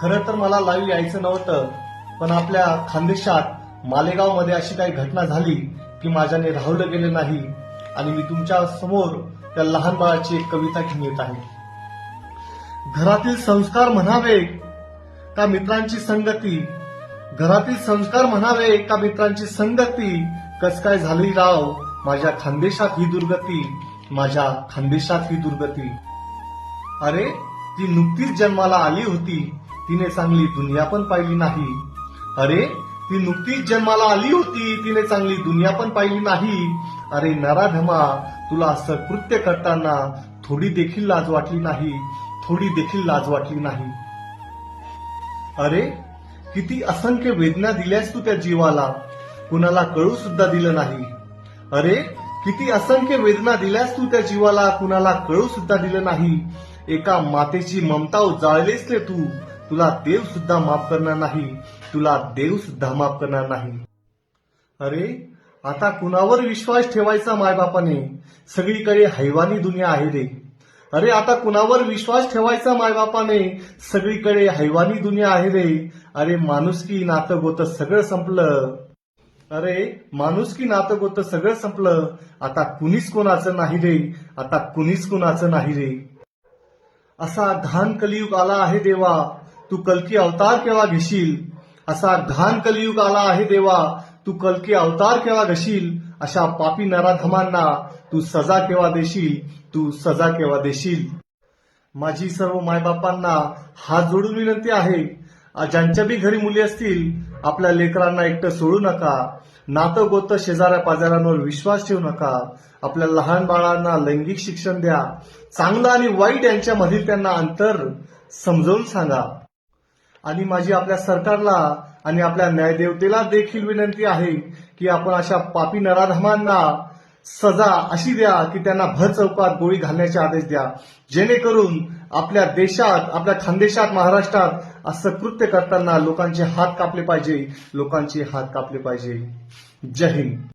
खरं तर मला लाईव्ह यायचं नव्हतं पण आपल्या खानदेशात मालेगावमध्ये अशी काही घटना झाली की माझ्याने राहवलं गेलं नाही आणि मी तुमच्यासमोर त्या लहान बाळाची एक कविता घेऊन येत आहे. घरातील संस्कार म्हणावे का मित्रांची संगती? घरातील संस्कार म्हणावे का मित्रांची संगती? कस काय झाली राव? माझ्या खानदेशात ही दुर्गती माझ्या खानदेशात ही दुर्गती. अरे ती नुकतीच जन्माला आली होती. तिने चांगली दुनिया पण पाहिली नाही. अरे ती नुकतीच जन्माला आली होती. तिने चांगली दुनिया पण पाहिली नाही. अरे नराधमा तुला सकृत्य करताना थोडी देखील लाज वाटली नाही. थोडी देखील लाज वाटली नाही. अरे किती असंख्य वेदना दिल्यास तू त्या जीवाला. कुणाला कळू सुद्धा दिलं नाही. अरे किती असंख्य वेदना दिल्यास तू त्या जीवाला. कुणाला कळू सुद्धा दिलं नाही. एका मातेची ममता उजाळलीस रे तू. तुला देव सुद्धा माफ करणार नाही तुला देव सुद्धा माफ करणार नाही. अरे आता कुणावर विश्वास ठेवायचा मायबापाने? सगळीकडे हैवानी दुनिया आहे रे. अरे आता कुणावर विश्वास ठेवायचा मायबापाने? सगळीकडे हैवानी दुनिया आहे रे. अरे माणुसकी नातं गोत सगळं संपलं. अरे माणुसकी नातं गोत सगळं संपलं. आता कुणीच कोणाचं नाही रे. आता कुणीच कोणाचं नाही रे. असा घाण कलियुग आला आहे देवा. तू कलकी अवतार केव्हा घेशील? असा घाण कलियुग आला आहे देवा. तू कलकी अवतार केव्हा घेशील? अशा पापी नराधमांना तू सजा केव्हा देशील? तू सजा केव्हा देशील? माझी सर्व मायबापांना हात जोडून विनंती आहे. ज्यांच्या बी घरी मुली असतील आपल्या लेकरांना एकटं सोडू नका. नातं गोतं शेजाऱ्या पाजाऱ्यांवर विश्वास ठेवू नका. आपल्या लहान बाळांना लैंगिक शिक्षण द्या. चांगलं आणि वाईट यांच्यामधील त्यांना अंतर समजावून सांगा. आणि माझी आपल्या सरकारला आणि आपल्या न्यायदेवतेला देखील विनंती आहे की आपण अशा पापी नराधमांना सजा अशी द्या की त्यांना भर चौकात गोळी घालण्याचे आदेश द्या. जेणेकरून आपल्या देशात आपल्या खानदेशात महाराष्ट्रात असं कृत्य करताना लोकांचे हात कापले पाहिजे. लोकांचे हात कापले पाहिजे. जय हिंद.